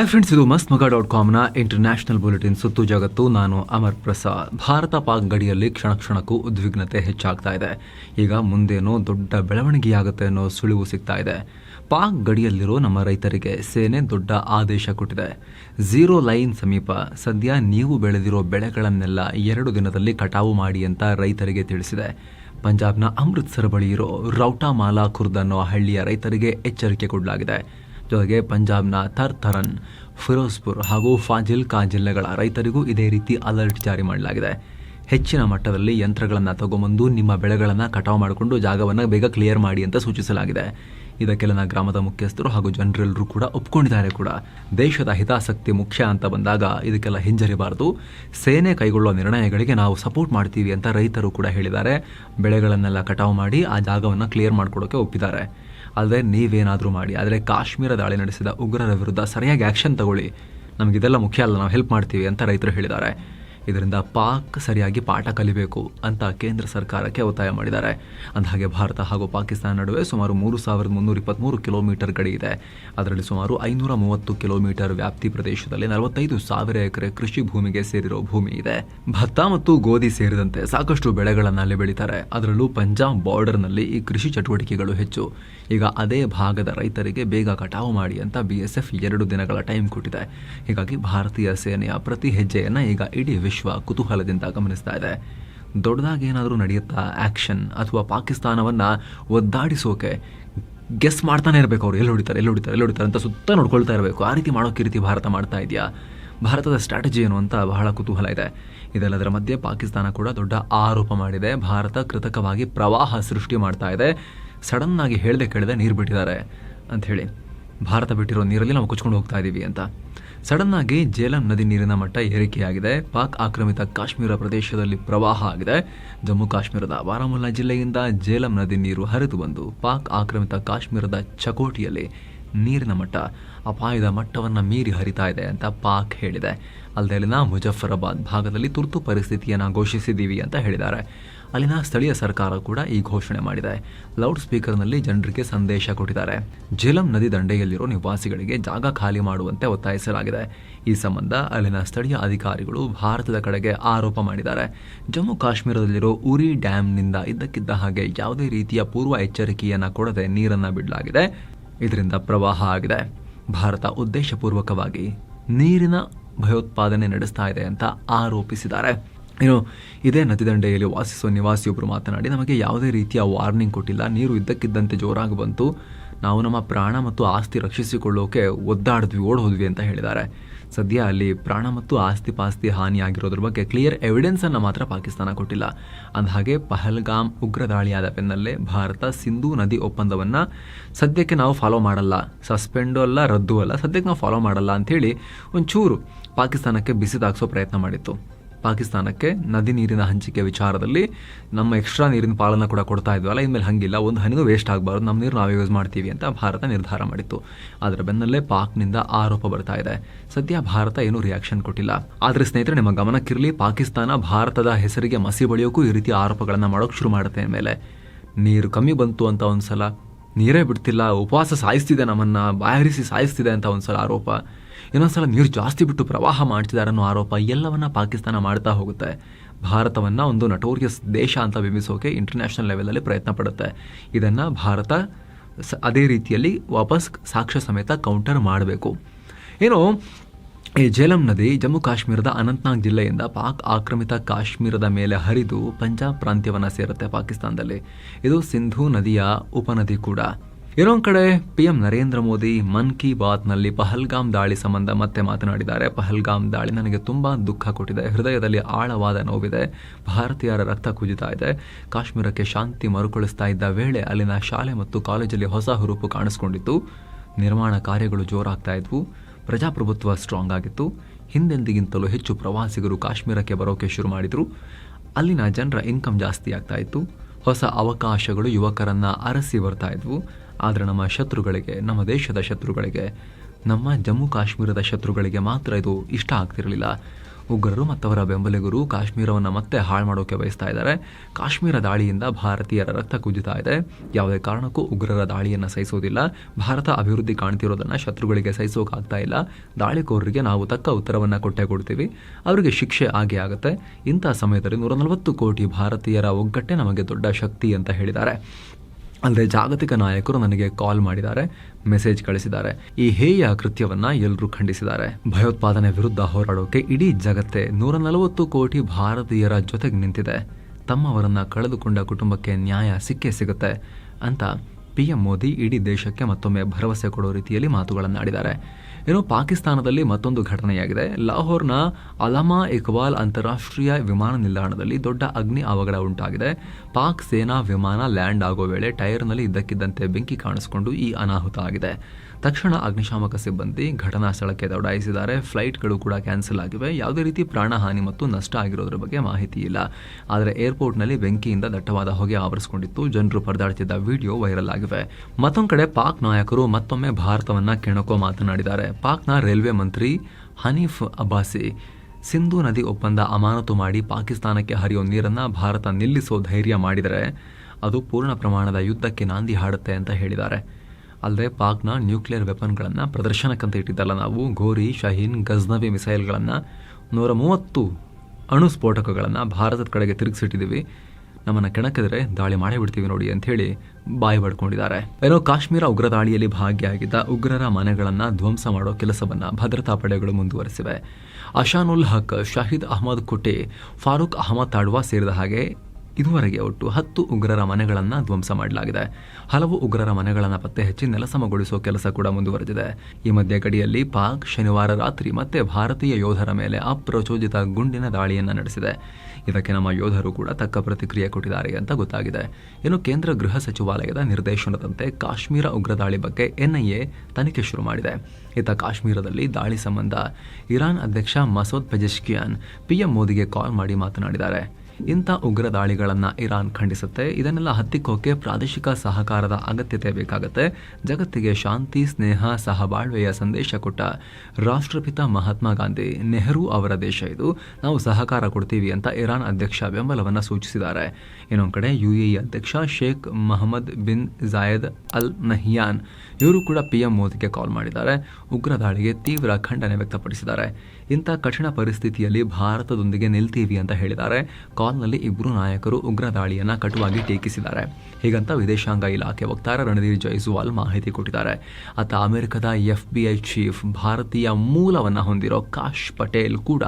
Hi friends ಇದು ಮಸ್ತ್ ಮಗ ಡಾಟ್ ಕಾಮ್ನ ಇಂಟರ್ನ್ಯಾಷನಲ್ ಬುಲೆಟಿನ್ ಸುತ್ತು ಜಗತ್ತು. ನಾನು ಅಮರ್ ಪ್ರಸಾದ್. ಭಾರತ ಪಾಕ್ ಗಡಿಯಲ್ಲಿ ಕ್ಷಣ ಕ್ಷಣಕ್ಕೂ ಉದ್ವಿಗ್ನತೆ ಹೆಚ್ಚಾಗ್ತಾ ಇದೆ. ಈಗ ಮುಂದೇನೋ ದೊಡ್ಡ ಬೆಳವಣಿಗೆಯಾಗುತ್ತೆ ಅನ್ನೋ ಸುಳಿವು ಸಿಗ್ತಾ ಇದೆ. ಪಾಕ್ ಗಡಿಯಲ್ಲಿರೋ ನಮ್ಮ ರೈತರಿಗೆ ಸೇನೆ ದೊಡ್ಡ ಆದೇಶ ಕೊಟ್ಟಿದೆ. ಝೀರೋ ಲೈನ್ ಸಮೀಪ ಸದ್ಯ ನೀವು ಬೆಳೆದಿರೋ ಬೆಳೆಗಳನ್ನೆಲ್ಲ ಎರಡು ದಿನದಲ್ಲಿ ಕಟಾವು ಮಾಡಿ ಅಂತ ರೈತರಿಗೆ ತಿಳಿಸಿದೆ. ಪಂಜಾಬ್ನ ಅಮೃತ್ಸರ್ ಬಳಿ ಇರೋ ರೌಟಾಮಾಲಾ ಖುರ್ದ್ ಅನ್ನೋ ಹಳ್ಳಿಯ ರೈತರಿಗೆ ಎಚ್ಚರಿಕೆ ಕೊಡಲಾಗಿದೆ. ಜೊತೆಗೆ ಪಂಜಾಬ್ನ ಥರ್ ಥರನ್ ಫಿರೋಜ್ಪುರ್ ಹಾಗೂ ಫಾಜಿಲ್ಕಾ ಜಿಲ್ಲೆಗಳ ರೈತರಿಗೂ ಇದೇ ರೀತಿ ಅಲರ್ಟ್ ಜಾರಿ ಮಾಡಲಾಗಿದೆ. ಹೆಚ್ಚಿನ ಮಟ್ಟದಲ್ಲಿ ಯಂತ್ರಗಳನ್ನು ತಗೊಂಬಂದು ನಿಮ್ಮ ಬೆಳೆಗಳನ್ನು ಕಟಾವು ಮಾಡಿಕೊಂಡು ಜಾಗವನ್ನು ಬೇಗ ಕ್ಲಿಯರ್ ಮಾಡಿ ಅಂತ ಸೂಚಿಸಲಾಗಿದೆ. ಇದಕ್ಕೆಲ್ಲ ಗ್ರಾಮದ ಮುಖ್ಯಸ್ಥರು ಹಾಗೂ ಜನರೆಲ್ಲರೂ ಕೂಡ ಒಪ್ಕೊಂಡಿದ್ದಾರೆ ಕೂಡ. ದೇಶದ ಹಿತಾಸಕ್ತಿ ಮುಖ್ಯ ಅಂತ ಬಂದಾಗ ಇದಕ್ಕೆಲ್ಲ ಹಿಂಜರಿಬಾರದು. ಸೇನೆ ಕೈಗೊಳ್ಳುವ ನಿರ್ಣಯಗಳಿಗೆ ನಾವು ಸಪೋರ್ಟ್ ಮಾಡ್ತೀವಿ ಅಂತ ರೈತರು ಕೂಡ ಹೇಳಿದ್ದಾರೆ. ಬೆಳೆಗಳನ್ನೆಲ್ಲ ಕಟಾವು ಮಾಡಿ ಆ ಜಾಗವನ್ನು ಕ್ಲಿಯರ್ ಮಾಡ್ಕೊಡೋಕೆ ಒಪ್ಪಿದ್ದಾರೆ. ಅಲ್ಲದೆ ನೀವೇನಾದರೂ ಮಾಡಿ. ಆದರೆ ಕಾಶ್ಮೀರ ದಾಳಿ ನಡೆಸಿದ ಉಗ್ರರ ವಿರುದ್ಧ ಸರಿಯಾಗಿ ಆ್ಯಕ್ಷನ್ ತಗೊಳ್ಳಿ. ನಮಗಿದೆಲ್ಲ ಮುಖ್ಯ ಅಲ್ಲ, ನಾವು ಹೆಲ್ಪ್ ಮಾಡ್ತೀವಿ ಅಂತ ರೈತರು ಹೇಳಿದ್ದಾರೆ. ಇದರಿಂದ ಪಾಕ್ ಸರಿಯಾಗಿ ಪಾಠ ಕಲಿಬೇಕು ಅಂತ ಕೇಂದ್ರ ಸರ್ಕಾರಕ್ಕೆ ಒತ್ತಾಯ ಮಾಡಿದ್ದಾರೆ. ಅಂದಹಾಗೆ ಭಾರತ ಹಾಗೂ ಪಾಕಿಸ್ತಾನ ನಡುವೆ ಸುಮಾರು ಮೂರು ಸಾವಿರದ ಮುನ್ನೂರ ಇಪ್ಪತ್ತ್ಮೂರು ಕಿಲೋಮೀಟರ್ ಗಡಿ ಇದೆ. ಅದರಲ್ಲಿ ಸುಮಾರು ಐನೂರ ಮೂವತ್ತು ಕಿಲೋಮೀಟರ್ ವ್ಯಾಪ್ತಿ ಪ್ರದೇಶದಲ್ಲಿ ನಲವತ್ತೈದು ಸಾವಿರ ಎಕರೆ ಕೃಷಿ ಭೂಮಿಗೆ ಸೇರಿರೋ ಭೂಮಿ ಇದೆ. ಭತ್ತ ಮತ್ತು ಗೋಧಿ ಸೇರಿದಂತೆ ಸಾಕಷ್ಟು ಬೆಳೆಗಳನ್ನು ಅಲ್ಲಿ ಬೆಳೀತಾರೆ. ಅದರಲ್ಲೂ ಪಂಜಾಬ್ ಬಾರ್ಡರ್ನಲ್ಲಿ ಈ ಕೃಷಿ ಚಟುವಟಿಕೆಗಳು ಹೆಚ್ಚು. ಈಗ ಅದೇ ಭಾಗದ ರೈತರಿಗೆ ಬೇಗ ಕಟಾವು ಮಾಡಿ ಅಂತ ಬಿಎಸ್ಎಫ್ ಎರಡು ದಿನಗಳ ಟೈಮ್ ಕೊಟ್ಟಿದೆ. ಹೀಗಾಗಿ ಭಾರತೀಯ ಸೇನೆಯ ಪ್ರತಿ ಹೆಜ್ಜೆಯನ್ನು ಈಗ ಇಡೀ ವಿಶ್ವ ಕುತೂಹಲದಿಂದ ಗಮನಿಸ್ತಾ ಇದೆ. ದೊಡ್ಡದಾಗಿ ಏನಾದರೂ ನಡೆಯುತ್ತಾ? ಆ್ಯಕ್ಷನ್ ಅಥವಾ ಪಾಕಿಸ್ತಾನವನ್ನು ಒದ್ದಾಡಿಸೋಕೆ ಗೆಸ್ ಮಾಡ್ತಾನೆ ಇರಬೇಕು ಅವರು. ಎಲ್ಲಿ ಹೊಡಿತಾರೆ ಎಲ್ಲಿ ಹೊಡಿತಾರೆ ಎಲ್ಲಿ ಹೊಡಿತಾರೆ ಅಂತ ಸುತ್ತ ನೋಡ್ಕೊಳ್ತಾ ಇರಬೇಕು. ಆ ರೀತಿ ಮಾಡೋಕೆ ರೀತಿ ಭಾರತ ಮಾಡ್ತಾ ಇದೆಯಾ? ಭಾರತದ ಸ್ಟ್ರಾಟಜಿ ಏನು ಅಂತ ಬಹಳ ಕುತೂಹಲ ಇದೆ. ಇದೆಲ್ಲದರ ಮಧ್ಯೆ ಪಾಕಿಸ್ತಾನ ಕೂಡ ದೊಡ್ಡ ಆರೋಪ ಮಾಡಿದೆ. ಭಾರತ ಕೃತಕವಾಗಿ ಪ್ರವಾಹ ಸೃಷ್ಟಿ ಮಾಡ್ತಾ ಇದೆ. ಸಡನ್ ಆಗಿ ಹೇಳ್ದೆ ಕೇಳದೆ ನೀರು ಬಿಟ್ಟಿದ್ದಾರೆ ಅಂತ ಹೇಳಿ. ಭಾರತ ಬಿಟ್ಟಿರೋ ನೀರಲ್ಲಿ ನಾವು ಕುಚ್ಕೊಂಡು ಹೋಗ್ತಾ ಇದ್ದೀವಿ ಅಂತ. ಸಡನ್ ಆಗಿ ಜೇಲಂ ನದಿ ನೀರಿನ ಮಟ್ಟ ಏರಿಕೆಯಾಗಿದೆ. ಪಾಕ್ ಆಕ್ರಮಿತ ಕಾಶ್ಮೀರ ಪ್ರದೇಶದಲ್ಲಿ ಪ್ರವಾಹ ಆಗಿದೆ. ಜಮ್ಮು ಕಾಶ್ಮೀರದ ಬಾರಾಮುಲ್ಲಾ ಜಿಲ್ಲೆಯಿಂದ ಜೇಲಂ ನದಿ ನೀರು ಹರಿದು ಬಂದು ಪಾಕ್ ಆಕ್ರಮಿತ ಕಾಶ್ಮೀರದ ಚಕೋಟಿಯಲ್ಲಿ ನೀರಿನ ಮಟ್ಟ ಅಪಾಯದ ಮಟ್ಟವನ್ನು ಮೀರಿ ಹರಿತಾ ಇದೆ ಅಂತ ಪಾಕ್ ಹೇಳಿದೆ. ಅಲ್ಲದೆ ಅಲ್ಲಿನ ಮುಜಫರಾಬಾದ್ ಭಾಗದಲ್ಲಿ ತುರ್ತು ಪರಿಸ್ಥಿತಿಯನ್ನು ಘೋಷಿಸಿದ್ದೀವಿ ಅಂತ ಹೇಳಿದ್ದಾರೆ. ಅಲ್ಲಿನ ಸ್ಥಳೀಯ ಸರ್ಕಾರ ಕೂಡ ಈ ಘೋಷಣೆ ಮಾಡಿದೆ. ಲೌಡ್ ಸ್ಪೀಕರ್ನಲ್ಲಿ ಜನರಿಗೆ ಸಂದೇಶ ಕೊಟ್ಟಿದ್ದಾರೆ. ಜೇಲಂ ನದಿ ದಂಡೆಯಲ್ಲಿರೋ ನಿವಾಸಿಗಳಿಗೆ ಜಾಗ ಖಾಲಿ ಮಾಡುವಂತೆ ಒತ್ತಾಯಿಸಲಾಗಿದೆ. ಈ ಸಂಬಂಧ ಅಲ್ಲಿನ ಸ್ಥಳೀಯ ಅಧಿಕಾರಿಗಳು ಭಾರತದ ಕಡೆಗೆ ಆರೋಪ ಮಾಡಿದ್ದಾರೆ. ಜಮ್ಮು ಕಾಶ್ಮೀರದಲ್ಲಿರೋ ಉರಿ ಡ್ಯಾಂನಿಂದ ಇದ್ದಕ್ಕಿದ್ದ ಹಾಗೆ ಯಾವುದೇ ರೀತಿಯ ಪೂರ್ವ ಎಚ್ಚರಿಕೆಯನ್ನು ಕೊಡದೆ ನೀರನ್ನು ಬಿಡಲಾಗಿದೆ. ಇದರಿಂದ ಪ್ರವಾಹ ಆಗಿದೆ. ಭಾರತ ಉದ್ದೇಶಪೂರ್ವಕವಾಗಿ ನೀರಿನ ಭಯೋತ್ಪಾದನೆ ನಡೆಸ್ತಾ ಇದೆ ಅಂತ ಆರೋಪಿಸಿದ್ದಾರೆ. ಇನ್ನು ಇದೇ ನದಿ ದಂಡೆಯಲ್ಲಿ ವಾಸಿಸುವ ನಿವಾಸಿಯೊಬ್ಬರು ಮಾತನಾಡಿ, ನಮಗೆ ಯಾವುದೇ ರೀತಿಯ ವಾರ್ನಿಂಗ್ ಕೊಟ್ಟಿಲ್ಲ. ನೀರು ಇದ್ದಕ್ಕಿದ್ದಂತೆ ಜೋರಾಗಿ ಬಂತು. ನಾವು ನಮ್ಮ ಪ್ರಾಣ ಮತ್ತು ಆಸ್ತಿ ರಕ್ಷಿಸಿಕೊಳ್ಳೋಕೆ ಒದ್ದಾಡಿದ್ವಿ ಓಡ್ ಹೋದ್ವಿ ಅಂತ ಹೇಳಿದ್ದಾರೆ. ಸದ್ಯ ಅಲ್ಲಿ ಪ್ರಾಣ ಮತ್ತು ಆಸ್ತಿ ಪಾಸ್ತಿ ಹಾನಿಯಾಗಿರೋದ್ರ ಬಗ್ಗೆ ಕ್ಲಿಯರ್ ಎವಿಡೆನ್ಸನ್ನು ಮಾತ್ರ ಪಾಕಿಸ್ತಾನ ಕೊಟ್ಟಿಲ್ಲ. ಅಂದಹಾಗೆ, ಪಹಲ್ಗಾಮ್ ಉಗ್ರ ದಾಳಿಯಾದ ಬೆನ್ನಲ್ಲೇ ಭಾರತ ಸಿಂಧೂ ನದಿ ಒಪ್ಪಂದವನ್ನು ಸದ್ಯಕ್ಕೆ ನಾವು ಫಾಲೋ ಮಾಡಲ್ಲ. ಸಸ್ಪೆಂಡು ಅಲ್ಲ, ರದ್ದು ಅಲ್ಲ, ಸದ್ಯಕ್ಕೆ ನಾವು ಫಾಲೋ ಮಾಡಲ್ಲ ಅಂಥೇಳಿ ಒಂಚೂರು ಪಾಕಿಸ್ತಾನಕ್ಕೆ ಬಿಸಿದಾಗಿಸೋ ಪ್ರಯತ್ನ ಮಾಡಿತ್ತು. ಪಾಕಿಸ್ತಾನಕ್ಕೆ ನದಿ ನೀರಿನ ಹಂಚಿಕೆ ವಿಚಾರದಲ್ಲಿ ನಮ್ಮ ಎಕ್ಸ್ಟ್ರಾ ನೀರಿನ ಪಾಲನ್ನು ಕೂಡ ಕೊಡ್ತಾ ಇದ್ವಲ್ಲ ಇನ್ಮೇಲೆ ಹಂಗಿಲ್ಲ. ಒಂದು ಹನಿಗೂ ವೇಸ್ಟ್ ಆಗಬಾರ್ದು. ನಮ್ಮ ನೀರು ನಾವು ಯೂಸ್ ಮಾಡ್ತೀವಿ ಅಂತ ಭಾರತ ನಿರ್ಧಾರ ಮಾಡಿತ್ತು. ಅದರ ಬೆನ್ನಲ್ಲೇ ಪಾಕ್ನಿಂದ ಆರೋಪ ಬರ್ತಾ ಇದೆ. ಸದ್ಯ ಭಾರತ ಏನೂ ರಿಯಾಕ್ಷನ್ ಕೊಟ್ಟಿಲ್ಲ. ಆದರೆ ಸ್ನೇಹಿತರೆ, ನಿಮ್ಮ ಗಮನಕ್ಕಿರಲಿ, ಪಾಕಿಸ್ತಾನ ಭಾರತದ ಹೆಸರಿಗೆ ಮಸಿ ಬಳಿಯೋಕ್ಕೂ ಈ ರೀತಿ ಆರೋಪಗಳನ್ನು ಮಾಡೋಕೆ ಶುರು ಮಾಡುತ್ತೆ ಮೇಲೆ ನೀರು ಕಮ್ಮಿ ಬಂತು ಅಂತ ಒಂದು ಸಲ ನೀರೇ ಬಿಡ್ತಿಲ್ಲ. ಉಪವಾಸ ಸಾಯಿಸ್ತಿದೆ ನಮ್ಮನ್ನು. ಬಾಯರಿಸಿ ಸಾಯಿಸ್ತಿದೆ ಅಂತ ಒಂದು ಸಲ ಆರೋಪ. ಇನ್ನೊಂದ್ಸಲ ನೀರು ಜಾಸ್ತಿ ಬಿಟ್ಟು ಪ್ರವಾಹ ಮಾಡ್ತಿದ್ದಾರೆ ಅನ್ನೋ ಆರೋಪ ಎಲ್ಲವನ್ನ ಪಾಕಿಸ್ತಾನ ಮಾಡ್ತಾ ಹೋಗುತ್ತೆ. ಭಾರತವನ್ನು ಒಂದು ನಟೋರಿಯಸ್ ದೇಶ ಅಂತ ಬಿಂಬಿಸೋಕೆ ಇಂಟರ್ನ್ಯಾಷನಲ್ ಲೆವೆಲಲ್ಲಿ ಪ್ರಯತ್ನ ಪಡುತ್ತೆ. ಇದನ್ನು ಭಾರತ ಅದೇ ರೀತಿಯಲ್ಲಿ ವಾಪಸ್ ಸಾಕ್ಷ್ಯ ಸಮೇತ ಕೌಂಟರ್ ಮಾಡಬೇಕು. ಏನು, ಈ ಜೇಲಂ ನದಿ ಜಮ್ಮು ಕಾಶ್ಮೀರದ ಅನಂತ್ನಾಗ್ ಜಿಲ್ಲೆಯಿಂದ ಪಾಕ್ ಆಕ್ರಮಿತ ಕಾಶ್ಮೀರದ ಮೇಲೆ ಹರಿದು ಪಂಜಾಬ್ ಪ್ರಾಂತ್ಯವನ್ನು ಸೇರುತ್ತೆ ಪಾಕಿಸ್ತಾನದಲ್ಲಿ. ಇದು ಸಿಂಧೂ ನದಿಯ ಉಪನದಿ ಕೂಡ. ಇನ್ನೊಂದು ಕಡೆ ಪಿಎಂ ನರೇಂದ್ರ ಮೋದಿ ಮನ್ ಕಿ ಬಾತ್ನಲ್ಲಿ ಪಹಲ್ಗಾಮ್ ದಾಳಿ ಸಂಬಂಧ ಮತ್ತೆ ಮಾತನಾಡಿದ್ದಾರೆ. ಪಹಲ್ಗಾಮ್ ದಾಳಿ ನನಗೆ ತುಂಬಾ ದುಃಖ ಕೊಟ್ಟಿದೆ. ಹೃದಯದಲ್ಲಿ ಆಳವಾದ ನೋವಿದೆ. ಭಾರತೀಯರ ರಕ್ತ ಕುಜಿತಾ ಇದೆ. ಕಾಶ್ಮೀರಕ್ಕೆ ಶಾಂತಿ ಮರುಕಳಿಸ್ತಾ ಇದ್ದ ವೇಳೆ ಅಲ್ಲಿನ ಶಾಲೆ ಮತ್ತು ಕಾಲೇಜಲ್ಲಿ ಹೊಸ ಹುರುಪು ಕಾಣಿಸ್ಕೊಂಡಿತ್ತು. ನಿರ್ಮಾಣ ಕಾರ್ಯಗಳು ಜೋರಾಗ್ತಾ ಇದ್ವು. ಪ್ರಜಾಪ್ರಭುತ್ವ ಸ್ಟ್ರಾಂಗ್ ಆಗಿತ್ತು. ಹಿಂದೆಂದಿಗಿಂತಲೂ ಹೆಚ್ಚು ಪ್ರವಾಸಿಗರು ಕಾಶ್ಮೀರಕ್ಕೆ ಬರೋಕೆ ಶುರು ಮಾಡಿದರು. ಅಲ್ಲಿನ ಜನರ ಇನ್ಕಮ್ ಜಾಸ್ತಿ ಆಗ್ತಾ ಇತ್ತು. ಹೊಸ ಅವಕಾಶಗಳು ಯುವಕರನ್ನ ಅರಸಿ ಬರ್ತಾ ಇದ್ವು. ಆದರೆ ನಮ್ಮ ಶತ್ರುಗಳಿಗೆ, ನಮ್ಮ ದೇಶದ ಶತ್ರುಗಳಿಗೆ, ನಮ್ಮ ಜಮ್ಮು ಕಾಶ್ಮೀರದ ಶತ್ರುಗಳಿಗೆ ಮಾತ್ರ ಇದು ಇಷ್ಟ ಆಗ್ತಿರಲಿಲ್ಲ. ಉಗ್ರರು ಮತ್ತವರ ಬೆಂಬಲಿಗರು ಕಾಶ್ಮೀರವನ್ನು ಮತ್ತೆ ಹಾಳು ಮಾಡೋಕೆ ಬಯಸ್ತಾ ಇದ್ದಾರೆ. ಕಾಶ್ಮೀರ ದಾಳಿಯಿಂದ ಭಾರತೀಯರ ರಕ್ತ ಕುದಿತಾ ಇದೆ. ಯಾವುದೇ ಕಾರಣಕ್ಕೂ ಉಗ್ರರ ದಾಳಿಯನ್ನು ಸಹಿಸೋದಿಲ್ಲ. ಭಾರತ ಅಭಿವೃದ್ಧಿ ಕಾಣ್ತಿರೋದನ್ನು ಶತ್ರುಗಳಿಗೆ ಸಹಿಸೋಕಾಗ್ತಾ ಇಲ್ಲ. ದಾಳಿಕೋರರಿಗೆ ನಾವು ತಕ್ಕ ಉತ್ತರವನ್ನು ಕೊಟ್ಟೆ ಕೊಡ್ತೀವಿ. ಅವರಿಗೆ ಶಿಕ್ಷೆ ಆಗಿ ಆಗುತ್ತೆ. ಇಂಥ ಸಮಯದಲ್ಲಿ ನೂರ ನಲವತ್ತು ಕೋಟಿ ಭಾರತೀಯರ ಒಗ್ಗಟ್ಟೆ ನಮಗೆ ದೊಡ್ಡ ಶಕ್ತಿ ಅಂತ ಹೇಳಿದ್ದಾರೆ. ಅಲ್ಲದೆ ಜಾಗತಿಕ ನಾಯಕರು ನನಗೆ ಕಾಲ್ ಮಾಡಿದ್ದಾರೆ ಮೆಸೇಜ್ ಕಳಿಸಿದ್ದಾರೆ. ಈ ಹೇಯ ಕೃತ್ಯವನ್ನ ಎಲ್ಲರೂ ಖಂಡಿಸಿದ್ದಾರೆ. ಭಯೋತ್ಪಾದನೆ ವಿರುದ್ಧ ಹೋರಾಡೋಕೆ ಇಡೀ ಜಗತ್ತೇ ನೂರ ನಲವತ್ತು ಕೋಟಿ ಭಾರತೀಯರ ಜೊತೆಗೆ ನಿಂತಿದೆ. ತಮ್ಮವರನ್ನ ಕಳೆದುಕೊಂಡ ಕುಟುಂಬಕ್ಕೆ ನ್ಯಾಯ ಸಿಕ್ಕೇ ಸಿಗುತ್ತೆ ಅಂತ ಪಿಎಂ ಮೋದಿ ಇಡೀ ದೇಶಕ್ಕೆ ಮತ್ತೊಮ್ಮೆ ಭರವಸೆ ಕೊಡೋ ರೀತಿಯಲ್ಲಿ ಮಾತುಗಳನ್ನಾಡಿದ್ದಾರೆ. ಇನ್ನು ಪಾಕಿಸ್ತಾನದಲ್ಲಿ ಮತ್ತೊಂದು ಘಟನೆಯಾಗಿದೆ. ಲಾಹೋರ್ನ ಅಲಮಾ ಇಕ್ಬಾಲ್ ಅಂತಾರಾಷ್ಟ್ರೀಯ ವಿಮಾನ ನಿಲ್ದಾಣದಲ್ಲಿ ದೊಡ್ಡ ಅಗ್ನಿ ಅವಘಡ ಉಂಟಾಗಿದೆ. ಪಾಕ್ ಸೇನಾ ವಿಮಾನ ಲ್ಯಾಂಡ್ ಆಗೋ ವೇಳೆ ಟೈರ್ನಲ್ಲಿ ಇದ್ದಕ್ಕಿದ್ದಂತೆ ಬೆಂಕಿ ಕಾಣಿಸಿಕೊಂಡು ಈ ಅನಾಹುತ ಆಗಿದೆ. ತಕ್ಷಣ ಅಗ್ನಿಶಾಮಕ ಸಿಬ್ಬಂದಿ ಘಟನಾ ಸ್ಥಳಕ್ಕೆ ದೌಡಾಯಿಸಿದ್ದಾರೆ. ಫ್ಲೈಟ್ಗಳು ಕೂಡ ಕ್ಯಾನ್ಸಲ್ ಆಗಿವೆ. ಯಾವುದೇ ರೀತಿ ಪ್ರಾಣಹಾನಿ ಮತ್ತು ನಷ್ಟ ಆಗಿರೋದ್ರ ಬಗ್ಗೆ ಮಾಹಿತಿ ಇಲ್ಲ. ಆದರೆ ಏರ್ಪೋರ್ಟ್ನಲ್ಲಿ ಬೆಂಕಿಯಿಂದ ದಟ್ಟವಾದ ಹೊಗೆ ಆವರಿಸಿಕೊಂಡಿತ್ತು. ಜನರು ಪರದಾಡ್ತಿದ್ದ ವಿಡಿಯೋ ವೈರಲ್ ಆಗಿವೆ. ಮತ್ತೊಂದು ಕಡೆ ಪಾಕ್ ನಾಯಕರು ಮತ್ತೊಮ್ಮೆ ಭಾರತವನ್ನು ಕೆಣಕೋ ಮಾತನಾಡಿದ್ದಾರೆ. ಪಾಕ್ನ ರೈಲ್ವೆ ಮಂತ್ರಿ ಹನೀಫ್ ಅಬ್ಬಾಸಿ, ಸಿಂಧು ನದಿ ಒಪ್ಪಂದ ಅಮಾನತು ಮಾಡಿ ಪಾಕಿಸ್ತಾನಕ್ಕೆ ಹರಿಯೋ ನೀರನ್ನು ಭಾರತ ನಿಲ್ಲಿಸೋ ಧೈರ್ಯ ಮಾಡಿದರೆ ಅದು ಪೂರ್ಣ ಪ್ರಮಾಣದ ಯುದ್ಧಕ್ಕೆ ನಾಂದಿ ಹಾಡುತ್ತೆ ಅಂತ ಹೇಳಿದ್ದಾರೆ. ಅಲ್ಲದೆ ಪಾಕ್ನ ನ್ಯೂಕ್ಲಿಯರ್ ವೆಪನ್ಗಳನ್ನು ಪ್ರದರ್ಶನಕ್ಕಂತ ಇಟ್ಟಿದ್ದಲ್ಲ ನಾವು. ಗೋರಿ, ಶಹೀನ್, ಗಜ್ನವಿ ಮಿಸೈಲ್ಗಳನ್ನು ನೂರ ಮೂವತ್ತು ಅಣು ಸ್ಫೋಟಕಗಳನ್ನು ಭಾರತದ ಕಡೆಗೆ ತಿರುಗಿಸಿಟ್ಟಿದ್ದೀವಿ. ನಮ್ಮನ್ನು ಕೆಣಕಿದ್ರೆ ದಾಳಿ ಮಾಡೇ ಬಿಡ್ತೀವಿ ನೋಡಿ ಅಂಥೇಳಿ ಬಾಯಿ ಪಡ್ಕೊಂಡಿದ್ದಾರೆ ಏನೋ ಕಾಶ್ಮೀರ ಉಗ್ರ ದಾಳಿಯಲ್ಲಿ ಭಾಗಿಯಾಗಿದ್ದ ಉಗ್ರರ ಮನೆಗಳನ್ನು ಧ್ವಂಸ ಮಾಡೋ ಕೆಲಸವನ್ನು ಭದ್ರತಾ ಪಡೆಗಳು ಮುಂದುವರೆಸಿವೆ. ಅಶಾನುಲ್ ಹಕ್, ಶಾಹಿದ್ ಅಹಮದ್ ಕುಟೆ, ಫಾರೂಕ್ ಅಹಮದ್ ತಾಡ್ವಾ ಸೇರಿದ ಹಾಗೆ ಇದುವರೆಗೆ ಒಟ್ಟು ಹತ್ತು ಉಗ್ರರ ಮನೆಗಳನ್ನು ಧ್ವಂಸ ಮಾಡಲಾಗಿದೆ. ಹಲವು ಉಗ್ರರ ಮನೆಗಳನ್ನು ಪತ್ತೆ ಹಚ್ಚಿ ನೆಲಸಮಗೊಳಿಸುವ ಕೆಲಸ ಕೂಡ ಮುಂದುವರೆದಿದೆ. ಈ ಮಧ್ಯೆ ಗಡಿಯಲ್ಲಿ ಪಾಕ್ ಶನಿವಾರ ರಾತ್ರಿ ಮತ್ತೆ ಭಾರತೀಯ ಯೋಧರ ಮೇಲೆ ಅಪ್ರಚೋದಿತ ಗುಂಡಿನ ದಾಳಿಯನ್ನು ನಡೆಸಿದೆ. ಇದಕ್ಕೆ ನಮ್ಮ ಯೋಧರು ಕೂಡ ತಕ್ಕ ಪ್ರತಿಕ್ರಿಯೆ ಕೊಟ್ಟಿದ್ದಾರೆ ಅಂತ ಗೊತ್ತಾಗಿದೆ. ಇನ್ನು ಕೇಂದ್ರ ಗೃಹ ಸಚಿವಾಲಯದ ನಿರ್ದೇಶನದಂತೆ ಕಾಶ್ಮೀರ ಉಗ್ರ ದಾಳಿ ಬಗ್ಗೆ ಎನ್ಐಎ ತನಿಖೆ ಶುರು ಮಾಡಿದೆ. ಇತ್ತ ಕಾಶ್ಮೀರದಲ್ಲಿ ದಾಳಿ ಸಂಬಂಧ ಇರಾನ್ ಅಧ್ಯಕ್ಷ ಮಸೂದ್ ಪೆಜೆಶ್ಕಿಯಾನ್ ಪಿಎಂ ಮೋದಿಗೆ ಕಾಲ್ ಮಾಡಿ ಮಾತನಾಡಿದ್ದಾರೆ. ಇಂಥ ಉಗ್ರ ದಾಳಿಗಳನ್ನು ಇರಾನ್ ಖಂಡಿಸುತ್ತೆ. ಇದನ್ನೆಲ್ಲ ಹತ್ತಿಕ್ಕೋಕೆ ಪ್ರಾದೇಶಿಕ ಸಹಕಾರದ ಅಗತ್ಯತೆ ಬೇಕಾಗುತ್ತೆ. ಜಗತ್ತಿಗೆ ಶಾಂತಿ, ಸ್ನೇಹ, ಸಹಬಾಳ್ವೆಯ ಸಂದೇಶ ಕೊಟ್ಟ ರಾಷ್ಟ್ರಪಿತ ಮಹಾತ್ಮ ಗಾಂಧಿ ನೆಹರು ಅವರ ದೇಶ ಇದು. ನಾವು ಸಹಕಾರ ಕೊಡ್ತೀವಿ ಅಂತ ಇರಾನ್ ಅಧ್ಯಕ್ಷ ಬೆಂಬಲವನ್ನು ಸೂಚಿಸಿದ್ದಾರೆ. ಇನ್ನೊಂದು ಕಡೆ ಯುಎಇ ಅಧ್ಯಕ್ಷ Sheikh Mohammed bin Zayed al Nahyan ಇವರು ಕೂಡ ಪಿಎಂ ಮೋದಿಗೆ ಕಾಲ್ ಮಾಡಿದ್ದಾರೆ. ಉಗ್ರ ದಾಳಿಗೆ ತೀವ್ರ ಖಂಡನೆ ವ್ಯಕ್ತಪಡಿಸಿದ್ದಾರೆ. ಇಂಥ ಕಠಿಣ ಪರಿಸ್ಥಿತಿಯಲ್ಲಿ ಭಾರತದೊಂದಿಗೆ ನಿಲ್ತೀವಿ ಅಂತ ಹೇಳಿದ್ದಾರೆ. ಕಾಲ್ನಲ್ಲಿ ಇಬ್ಬರು ನಾಯಕರು ಉಗ್ರ ದಾಳಿಯನ್ನು ಕಟುವಾಗಿ ಟೀಕಿಸಿದ್ದಾರೆ. ಹೀಗಂತ ವಿದೇಶಾಂಗ ಇಲಾಖೆ ವಕ್ತಾರ ರಣಧೀರ್ ಜೈಸ್ವಾಲ್ ಮಾಹಿತಿ ಕೊಟ್ಟಿದ್ದಾರೆ. ಅತ್ತ ಅಮೆರಿಕದ ಎಫ್ಬಿಐ ಚೀಫ್ ಭಾರತೀಯ ಮೂಲವನ್ನು ಹೊಂದಿರೋ ಕಾಶ್ ಪಟೇಲ್ ಕೂಡ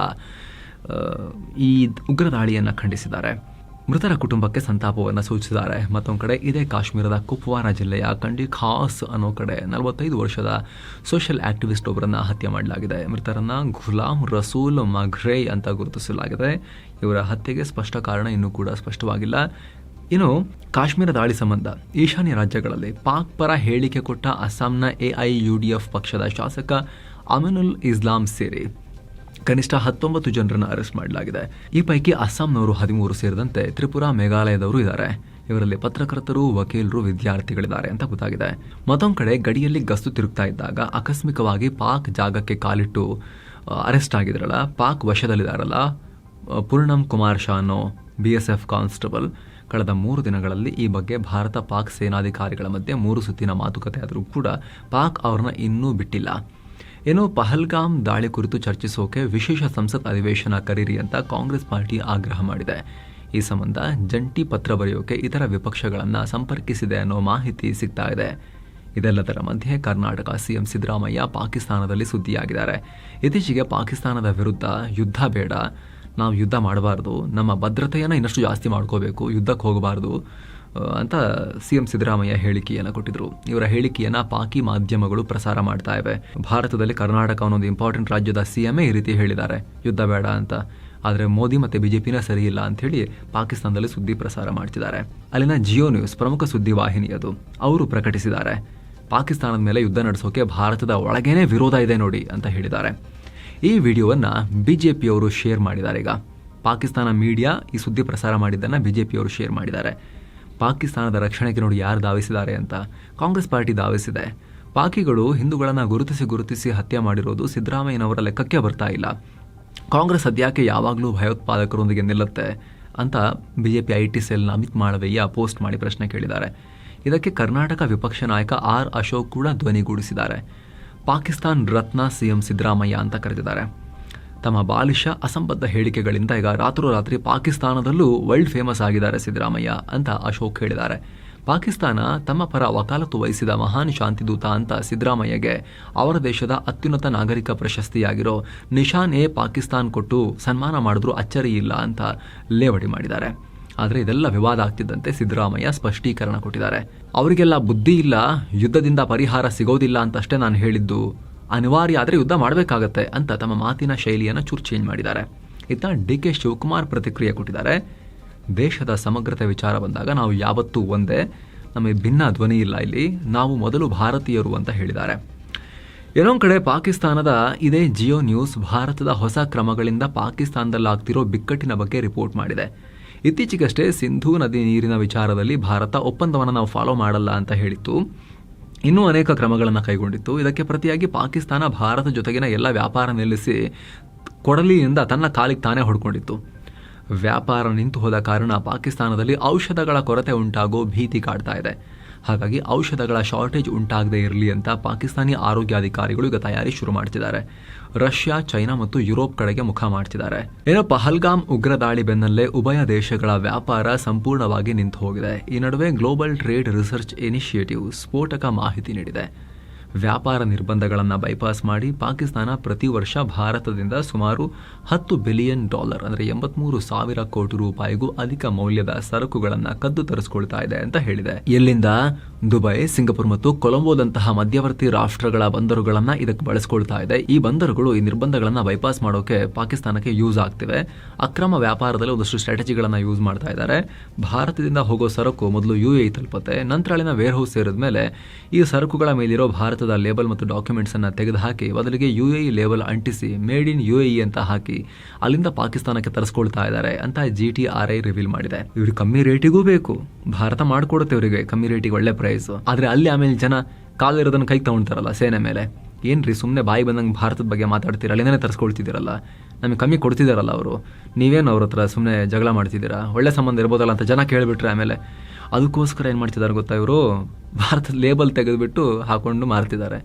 ಈ ಉಗ್ರ ದಾಳಿಯನ್ನು ಖಂಡಿಸಿದ್ದಾರೆ. ಮೃತರ ಕುಟುಂಬಕ್ಕೆ ಸಂತಾಪವನ್ನು ಸೂಚಿಸಿದ್ದಾರೆ. ಮತ್ತೊಂದು ಕಡೆ, ಇದೇ ಕಾಶ್ಮೀರದ ಕುಪ್ವಾರ ಜಿಲ್ಲೆಯ ಕಂಡಿ ಖಾಸ್ ಅನ್ನೋ ಕಡೆ ನಲವತ್ತೈದು ವರ್ಷದ ಸೋಷಿಯಲ್ ಆಕ್ಟಿವಿಸ್ಟ್ ಒಬ್ಬರನ್ನು ಹತ್ಯೆ ಮಾಡಲಾಗಿದೆ. ಮೃತರನ್ನ ಗುಲಾಂ ರಸೂಲ್ ಮಘ್ರೇ ಅಂತ ಗುರುತಿಸಲಾಗಿದೆ. ಇವರ ಹತ್ಯೆಗೆ ಸ್ಪಷ್ಟ ಕಾರಣ ಇನ್ನೂ ಕೂಡ ಸ್ಪಷ್ಟವಾಗಿಲ್ಲ. ಇನ್ನು, ಕಾಶ್ಮೀರ ದಾಳಿ ಸಂಬಂಧ, ಈಶಾನ್ಯ ರಾಜ್ಯಗಳಲ್ಲಿ ಪಾಕ್ ಪರ ಹೇಳಿಕೆ ಕೊಟ್ಟ ಅಸ್ಸಾಂನ ಎಐಯುಡಿಎಫ್ ಪಕ್ಷದ ಶಾಸಕ ಅಮಿನುಲ್ ಇಸ್ಲಾಂ ಸೇರಿ ಕನಿಷ್ಠ ಹತ್ತೊಂಬತ್ತು ಜನರನ್ನು ಅರೆಸ್ಟ್ ಮಾಡಲಾಗಿದೆ. ಈ ಪೈಕಿ ಅಸ್ಸಾಂನವರು ಹದಿಮೂರು ಸೇರಿದಂತೆ ತ್ರಿಪುರಾ ಮೇಘಾಲಯದವರು ಇದ್ದಾರೆ. ಇವರಲ್ಲಿ ಪತ್ರಕರ್ತರು, ವಕೀಲರು, ವಿದ್ಯಾರ್ಥಿಗಳಿದ್ದಾರೆ ಅಂತ ಗೊತ್ತಾಗಿದೆ. ಮತ್ತೊಂದು ಕಡೆ ಗಡಿಯಲ್ಲಿ ಗಸ್ತು ತಿರುಗ್ತಾ ಇದ್ದಾಗ ಆಕಸ್ಮಿಕವಾಗಿ ಪಾಕ್ ಜಾಗಕ್ಕೆ ಕಾಲಿಟ್ಟು ಅರೆಸ್ಟ್ ಆಗಿದ್ರಲ್ಲ, ಪಾಕ್ ವಶದಲ್ಲಿದ್ದಾರಲ್ಲ Purnam Kumar ಶಾನೋ B S F constable, ಕಳೆದ ಮೂರು ದಿನಗಳಲ್ಲಿ ಈ ಬಗ್ಗೆ ಭಾರತ ಪಾಕ್ ಸೇನಾಧಿಕಾರಿಗಳ ಮಧ್ಯೆ ಮೂರು ಸುತ್ತಿನ ಮಾತುಕತೆ ಆದರೂ ಕೂಡ ಪಾಕ್ ಅವ್ರನ್ನ ಇನ್ನೂ ಬಿಟ್ಟಿಲ್ಲ. ಏನು ಪಹಲ್ಗಾಮ್ ದಾಳಿ ಕುರಿತು ಚರ್ಚಿಸೋಕೆ ವಿಶೇಷ ಸಂಸತ್ ಅಧಿವೇಶನ ಕರೀರಿ ಅಂತ ಕಾಂಗ್ರೆಸ್ ಪಾರ್ಟಿ ಆಗ್ರಹ ಮಾಡಿದೆ. ಈ ಸಂಬಂಧ ಜಂಟಿ ಪತ್ರ ಬರೆಯೋಕೆ ಇತರ ವಿಪಕ್ಷಗಳನ್ನು ಸಂಪರ್ಕಿಸಿದೆ ಅನ್ನೋ ಮಾಹಿತಿ ಸಿಗ್ತಾ ಇದೆ. ಇದೆಲ್ಲದರ ಮಧ್ಯೆ ಕರ್ನಾಟಕ ಸಿಎಂ ಸಿದ್ದರಾಮಯ್ಯ ಪಾಕಿಸ್ತಾನದಲ್ಲಿ ಸುದ್ದಿಯಾಗಿದ್ದಾರೆ. ಇತ್ತೀಚೆಗೆ ಪಾಕಿಸ್ತಾನದ ವಿರುದ್ಧ ಯುದ್ಧ ಬೇಡ. ನಾವು ಯುದ್ಧ ಮಾಡಬಾರ್ದು. ನಮ್ಮ ಭದ್ರತೆಯನ್ನು ಇನ್ನಷ್ಟು ಜಾಸ್ತಿ ಮಾಡ್ಕೋಬೇಕು. ಯುದ್ಧಕ್ಕೆ ಹೋಗಬಾರ್ದು. ಆ, ಸಿ ಎಂ ಸಿದ್ದರಾಮಯ್ಯ ಹೇಳಿಕೆಯನ್ನು ಕೊಟ್ಟಿದ್ರು. ಇವರ ಹೇಳಿಕೆಯನ್ನ ಪಾಕಿ ಮಾಧ್ಯಮಗಳು ಪ್ರಸಾರ ಮಾಡ್ತಾ ಇವೆ. ಭಾರತದಲ್ಲಿ ಕರ್ನಾಟಕ ಒಂದು ಇಂಪಾರ್ಟೆಂಟ್ ರಾಜ್ಯದ ಸಿಎಂఏ ಈ ರೀತಿ ಹೇಳಿದ್ದಾರೆ. ಯುದ್ಧ ಬೇಡ ಅಂತ. ಆದರೆ ಮೋದಿ ಮತ್ತೆ ಬಿಜೆಪಿನ ಸರಿ ಇಲ್ಲ ಅಂತ ಹೇಳಿ ಪಾಕಿಸ್ತಾನದಲ್ಲಿ ಸುದ್ದಿ ಪ್ರಸಾರ ಮಾಡ್ತಿದ್ದಾರೆ. ಅಲ್ಲಿನ ಜಿಯೋ ನ್ಯೂಸ್ ಪ್ರಮುಖ ಸುದ್ದಿ ವಾಹಿನಿ ಅದು. ಅವರು ಪ್ರಕಟಿಸಿದ್ದಾರೆ. ಪಾಕಿಸ್ತಾನದ ಮೇಲೆ ಯುದ್ಧ ನಡೆಸೋಕೆ ಭಾರತದ ಒಳಗೇನೆ ವಿರೋಧ ಇದೆ ನೋಡಿ ಅಂತ ಹೇಳಿದ್ದಾರೆ. ಈ ವಿಡಿಯೋವನ್ನು ಬಿ ಜೆ ಪಿಯವರು ಶೇರ್ ಮಾಡಿದ್ದಾರೆ ಈಗ. ಪಾಕಿಸ್ತಾನ ಮೀಡಿಯಾ ಈ ಸುದ್ದಿ ಪ್ರಸಾರ ಮಾಡಿದ್ದನ್ನು ಬಿ ಜೆ ಪಿಯವರು ಶೇರ್ ಮಾಡಿದ್ದಾರೆ. ಪಾಕಿಸ್ತಾನದ ರಕ್ಷಣೆಗೆ ನೋಡಿ ಯಾರು ಧಾವಿಸಿದ್ದಾರೆ ಅಂತ ಕಾಂಗ್ರೆಸ್ ಪಾರ್ಟಿ ಧಾವಿಸಿದೆ. ಪಾಕಿಗಳು ಹಿಂದೂಗಳನ್ನು ಗುರುತಿಸಿ ಗುರುತಿಸಿ ಹತ್ಯೆ ಮಾಡಿರೋದು ಸಿದ್ದರಾಮಯ್ಯನವರ ಲೆಕ್ಕಕ್ಕೆ ಬರ್ತಾ ಇಲ್ಲ. ಕಾಂಗ್ರೆಸ್ ಅದ್ಯಾಕೆ ಯಾವಾಗಲೂ ಭಯೋತ್ಪಾದಕರೊಂದಿಗೆ ನಿಲ್ಲುತ್ತೆ ಅಂತ B J P I T ಸೆಲ್ನ Amit Malviya post ಮಾಡಿ ಪ್ರಶ್ನೆ ಕೇಳಿದ್ದಾರೆ. ಇದಕ್ಕೆ ಕರ್ನಾಟಕ ವಿಪಕ್ಷ ನಾಯಕ ಆರ್ ಅಶೋಕ್ ಕೂಡ ಧ್ವನಿಗೂಡಿಸಿದ್ದಾರೆ. ಪಾಕಿಸ್ತಾನ್ ರತ್ನ ಸಿಎಂ ಸಿದ್ದರಾಮಯ್ಯ ಅಂತ ಕರೆದಿದ್ದಾರೆ. ತಮ್ಮ ಬಾಲಿಶ ಅಸಂಬದ್ಧ ಹೇಳಿಕೆಗಳಿಂದ ಈಗ ರಾತ್ರೋರಾತ್ರಿ ಪಾಕಿಸ್ತಾನದಲ್ಲೂ ವರ್ಲ್ಡ್ ಫೇಮಸ್ ಆಗಿದ್ದಾರೆ ಸಿದ್ದರಾಮಯ್ಯ ಅಂತ ಅಶೋಕ್ ಹೇಳಿದ್ದಾರೆ. ಪಾಕಿಸ್ತಾನ ತಮ್ಮ ಪರ ವಕಾಲತ್ತು ವಹಿಸಿದ ಮಹಾನ್ ಶಾಂತಿದೂತ ಅಂತ ಸಿದ್ದರಾಮಯ್ಯಗೆ ಅವರ ದೇಶದ ಅತ್ಯುನ್ನತ ನಾಗರಿಕ ಪ್ರಶಸ್ತಿಯಾಗಿರೋ ನಿಶಾನ್ ಎ ಪಾಕಿಸ್ತಾನ್ ಕೊಟ್ಟು ಸನ್ಮಾನ ಮಾಡಿದ್ರೂ ಅಚ್ಚರಿ ಇಲ್ಲ ಅಂತ ಲೇವಡಿ ಮಾಡಿದ್ದಾರೆ. ಆದರೆ ಇದೆಲ್ಲ ವಿವಾದ ಆಗ್ತಿದ್ದಂತೆ ಸಿದ್ದರಾಮಯ್ಯ ಸ್ಪಷ್ಟೀಕರಣ ಕೊಟ್ಟಿದ್ದಾರೆ. ಅವರಿಗೆಲ್ಲ ಬುದ್ಧಿ ಇಲ್ಲ, ಯುದ್ಧದಿಂದ ಪರಿಹಾರ ಸಿಗೋದಿಲ್ಲ ಅಂತಷ್ಟೇ ನಾನು ಹೇಳಿದ್ದು. ಅನಿವಾರ್ಯ ಆದರೆ ಯುದ್ಧ ಮಾಡಬೇಕಾಗತ್ತೆ ಅಂತ ತಮ್ಮ ಮಾತಿನ ಶೈಲಿಯನ್ನು ಚೂರು ಚೇಂಜ್ ಮಾಡಿದ್ದಾರೆ. ಇತ್ತ ಡಿ ಕೆ ಶಿವಕುಮಾರ್ ಪ್ರತಿಕ್ರಿಯೆ ಕೊಟ್ಟಿದ್ದಾರೆ. ದೇಶದ ಸಮಗ್ರತೆ ವಿಚಾರ ಬಂದಾಗ ನಾವು ಯಾವತ್ತೂ ಒಂದೇ, ನಮಗೆ ಭಿನ್ನ ಧ್ವನಿ ಇಲ್ಲ ಇಲ್ಲಿ, ನಾವು ಮೊದಲು ಭಾರತೀಯರು ಅಂತ ಹೇಳಿದ್ದಾರೆ. ಏನೋ ಕಡೆ ಪಾಕಿಸ್ತಾನದ ಇದೇ ಜಿಯೋ ನ್ಯೂಸ್ ಭಾರತದ ಹೊಸ ಕ್ರಮಗಳಿಂದ ಪಾಕಿಸ್ತಾನದಲ್ಲಾಗ್ತಿರೋ ಬಿಕ್ಕಟ್ಟಿನ ಬಗ್ಗೆ ರಿಪೋರ್ಟ್ ಮಾಡಿದೆ. ಇತ್ತೀಚೆಗಷ್ಟೇ ಸಿಂಧೂ ನದಿ ನೀರಿನ ವಿಚಾರದಲ್ಲಿ ಭಾರತ ಒಪ್ಪಂದವನ್ನು ನಾವು ಫಾಲೋ ಮಾಡಲ್ಲ ಅಂತ ಹೇಳಿತ್ತು. ಇನ್ನೂ ಅನೇಕ ಕ್ರಮಗಳನ್ನು ಕೈಗೊಂಡಿತ್ತು. ಇದಕ್ಕೆ ಪ್ರತಿಯಾಗಿ ಪಾಕಿಸ್ತಾನ, ಭಾರತ ಜೊತೆಗಿನ ಎಲ್ಲ ವ್ಯಾಪಾರ ನಿಲ್ಲಿಸಿ ಕೊಡಲಿಯಿಂದ ತನ್ನ ಕಾಲಿಗೆ ತಾನೇ ಹೊಡ್ಕೊಂಡಿತ್ತು. ವ್ಯಾಪಾರ ನಿಂತು ಹೋದ ಕಾರಣ ಪಾಕಿಸ್ತಾನದಲ್ಲಿ ಔಷಧಗಳ ಕೊರತೆ ಉಂಟಾಗೋ ಭೀತಿ ಕಾಡ್ತಾ ಇದೆ. ಹಾಗಾಗಿ ಔಷಧಗಳ ಶಾರ್ಟೇಜ್ ಉಂಟಾಗದೇ ಇರಲಿ ಅಂತ ಪಾಕಿಸ್ತಾನಿ ಆರೋಗ್ಯಾಧಿಕಾರಿಗಳು ಈಗ ತಯಾರಿ ಶುರು ಮಾಡ್ತಿದ್ದಾರೆ. ರಷ್ಯಾ, ಚೈನಾ ಮತ್ತು ಯುರೋಪ್ ಕಡೆಗೆ ಮುಖ ಮಾಡ್ತಿದ್ದಾರೆ. ಏನೋ ಪಹಲ್ಗಾಮ್ ಉಗ್ರ ದಾಳಿ ಬೆನ್ನಲ್ಲೇ ಉಭಯ ದೇಶಗಳ ವ್ಯಾಪಾರ ಸಂಪೂರ್ಣವಾಗಿ ನಿಂತು ಹೋಗಿದೆ ಈ ನಡುವೆ ಗ್ಲೋಬಲ್ ಟ್ರೇಡ್ ರಿಸರ್ಚ್ ಇನಿಷಿಯೇಟಿವ್ ಸ್ಫೋಟಕ ಮಾಹಿತಿ ನೀಡಿದೆ. ವ್ಯಾಪಾರ ನಿರ್ಬಂಧಗಳನ್ನು ಬೈಪಾಸ್ ಮಾಡಿ ಪಾಕಿಸ್ತಾನ ಪ್ರತಿ ವರ್ಷ ಭಾರತದಿಂದ ಸುಮಾರು ಹತ್ತು ಬಿಲಿಯನ್ ಡಾಲರ್ ಅಂದರೆ ಎಂಬತ್ಮೂರು ಸಾವಿರ ಕೋಟಿ ರೂಪಾಯಿಗೂ ಅಧಿಕ ಮೌಲ್ಯದ ಸರಕುಗಳನ್ನು ಕದ್ದು ತರಿಸ್ಕೊಳ್ತಾ ಇದೆ ಅಂತ ಹೇಳಿದೆ. ಎಲ್ಲಿಂದ? ದುಬೈ, ಸಿಂಗಪುರ್ ಮತ್ತು ಕೊಲಂಬೋದಂತಹ ಮಧ್ಯವರ್ತಿ ರಾಷ್ಟ್ರಗಳ ಬಂದರುಗಳನ್ನು ಇದಕ್ಕೆ ಬಳಸ್ಕೊಳ್ತಾ ಇದೆ. ಈ ಬಂದರುಗಳು ಈ ನಿರ್ಬಂಧಗಳನ್ನು ಬೈಪಾಸ್ ಮಾಡೋಕೆ ಪಾಕಿಸ್ತಾನಕ್ಕೆ ಯೂಸ್ ಆಗ್ತಿವೆ. ಅಕ್ರಮ ವ್ಯಾಪಾರದಲ್ಲಿ ಒಂದಷ್ಟು ಸ್ಟ್ರಾಟಜಿಗಳನ್ನು ಯೂಸ್ ಮಾಡ್ತಾ ಇದ್ದಾರೆ. ಭಾರತದಿಂದ ಹೋಗೋ ಸರಕು ಮೊದಲು ಯು ಎ ತಲುಪತ್ತೆ. ನಂತರ ಅಲ್ಲಿನ ವೇರ್ ಹೌಸ್ ಸೇರಿದ ಮೇಲೆ ಈ ಸರಕುಗಳ ಮೇಲಿರೋ ಭಾರತದ ಲೇಬಲ್ ಮತ್ತು ಡಾಕ್ಯುಮೆಂಟ್ಸ್ ಅನ್ನ ತೆಗೆದುಹಾಕಿ, ಬದಲಿಗೆ ಯು ಎ ಲೇಬಲ್ ಅಂಟಿಸಿ, ಮೇಡ್ ಇನ್ ಯು ಎ ಅಂತ ಹಾಕಿ ಅಲ್ಲಿಂದ ಪಾಕಿಸ್ತಾನಕ್ಕೆ ತರಿಸ್ಕೊಳ್ತಾ ಇದ್ದಾರೆ ಅಂತ G T R I reveal ಮಾಡಿದೆ. ಇವರು ಕಮ್ಮಿ ರೇಟಿಗೂ ಬೇಕು. ಭಾರತ ಮಾಡಿಕೊಡುತ್ತೆ ಇವರಿಗೆ ಕಮ್ಮಿ ರೇಟಿಗೆ ಒಳ್ಳೆ ಪ್ರೈಸ್ ಆದ್ರೆ ಅಲ್ಲಿ ಆಮೇಲೆ ಜನ ಕಾಲಿರೋದನ್ನು ಕೈ ತಗೊಳ್ತಾರಲ್ಲ ಸೇನೆ ಮೇಲೆ. ಏನ್ರಿ ಸುಮ್ಮನೆ ಬಾಯಿ ಬಂದಂಗೆ ಭಾರತದ ಬಗ್ಗೆ ಮಾತಾಡ್ತೀರ? ಅಲ್ಲಿಂದನೇ ತರಿಸ್ಕೊಳ್ತಿದ್ದೀರಲ್ಲ? ನಮಗೆ ಕಮ್ಮಿ ಕೊಡ್ತಿದ್ದಾರಲ್ಲ ಅವರು. ನೀವೇನು ಅವ್ರ ಹತ್ರ ಸುಮ್ಮನೆ ಜಗಳ ಮಾಡ್ತಿದ್ದೀರಾ? ಒಳ್ಳೆ ಸಂಬಂಧ ಇರ್ಬೋದಲ್ಲ ಅಂತ ಜನ ಕೇಳಿಬಿಟ್ರೆ ಆಮೇಲೆ. ಅದಕ್ಕೋಸ್ಕರ ಏನು ಮಾಡ್ತಿದ್ದಾರೆ ಗೊತ್ತಾ ಇವರು? ಭಾರತದ ಲೇಬಲ್ ತೆಗೆದುಬಿಟ್ಟು ಹಾಕೊಂಡು ಮಾರ್ತಿದ್ದಾರೆ.